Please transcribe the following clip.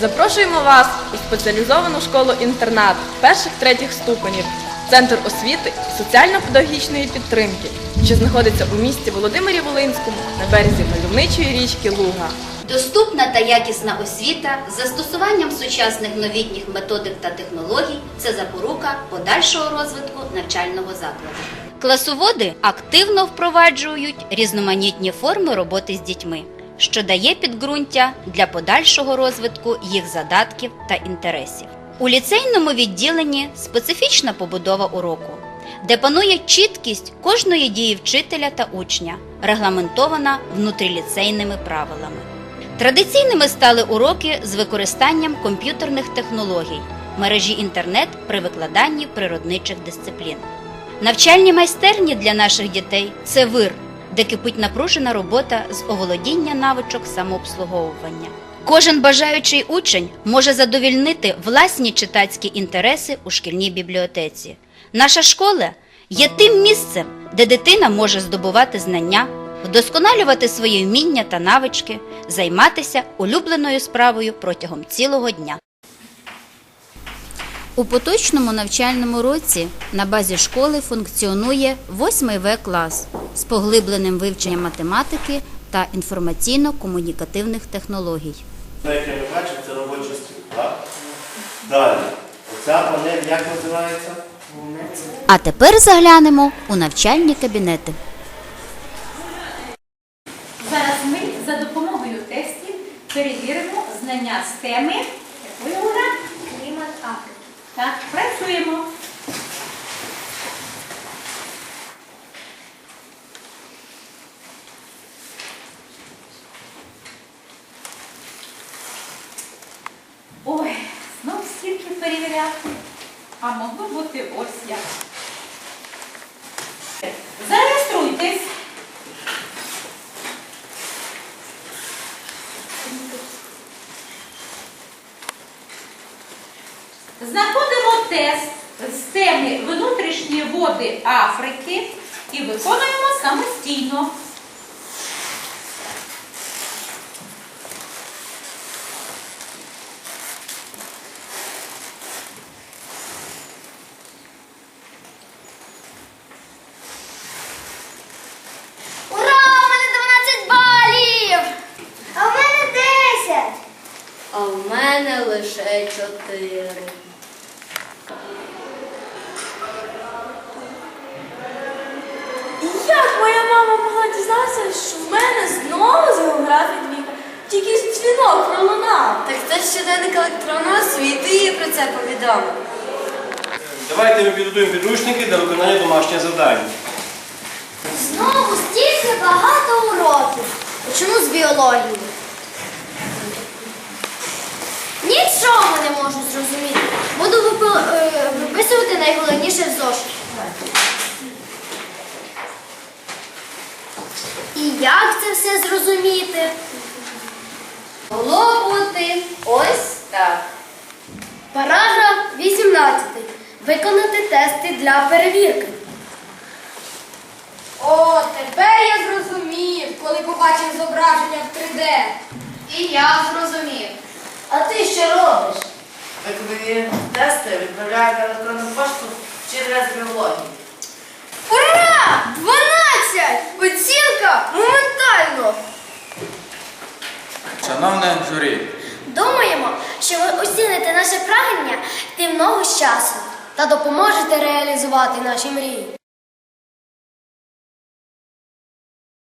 Запрошуємо вас у спеціалізовану школу-інтернат перших-третіх ступенів, Центр освіти і соціально-педагогічної підтримки, що знаходиться у місті Володимирі Волинському на березі мальовничої річки Луга. Доступна та якісна освіта з застосуванням сучасних новітніх методик та технологій це запорука подальшого розвитку навчального закладу. Класоводи активно впроваджують різноманітні форми роботи з дітьми, що дає підґрунтя для подальшого розвитку їх задатків та інтересів. У ліцейному відділенні специфічна побудова уроку, де панує чіткість кожної дії вчителя та учня, регламентована внутріліцейними правилами. Традиційними стали уроки з використанням комп'ютерних технологій, мережі інтернет при викладанні природничих дисциплін. Навчальні майстерні для наших дітей це вир, де кипить напружена робота з оволодіння навичок самообслуговування. Кожен бажаючий учень може задовільнити власні читацькі інтереси у шкільній бібліотеці. Наша школа є тим місцем, де дитина може здобувати знання, вдосконалювати свої вміння та навички, займатися улюбленою справою протягом цілого дня. У поточному навчальному році на базі школи функціонує 8 В клас з поглибленим вивченням математики та інформаційно-комунікативних технологій. Це, як я не це робочий стіл, так? Далі. Оця панель як називається? А тепер заглянемо у навчальні кабінети. Зараз ми за допомогою тестів перевіримо знання з теми якої ура? Клімат Африки. Так, працюємо. Перевіряти. А могло бути ось як. Зареєструйтесь. Знаходимо тест з теми внутрішні води Африки і виконуємо самостійно. Ура! У мене 12 балів! А в мене 10! А в мене лише чотири. Як моя мама могла дізнатися, що в мене знову з географії двійка? Тільки дзвінок пролунав. Так це ж щоденник електронної освіти їй про це повідомив. Давайте ми підготуємо підручники для виконання домашнього завдання. Знову стільки багато уроків. Почну з біології. Не можу зрозуміти. Буду е, виписувати найголовніше в зошит. І як це все зрозуміти? Могло бути ось так. Параграф 18. Виконати тести для перевірки. О, тепер я зрозумів, коли побачив зображення в 3D. І я зрозумів. А ти що робиш? Тести відправляють на електронну пошту через біології. Ура! 12! Оцінка моментально! Шановне журі, Думаємо, що ви оціните наше прагнення тим много з часу та допоможете реалізувати наші мрії.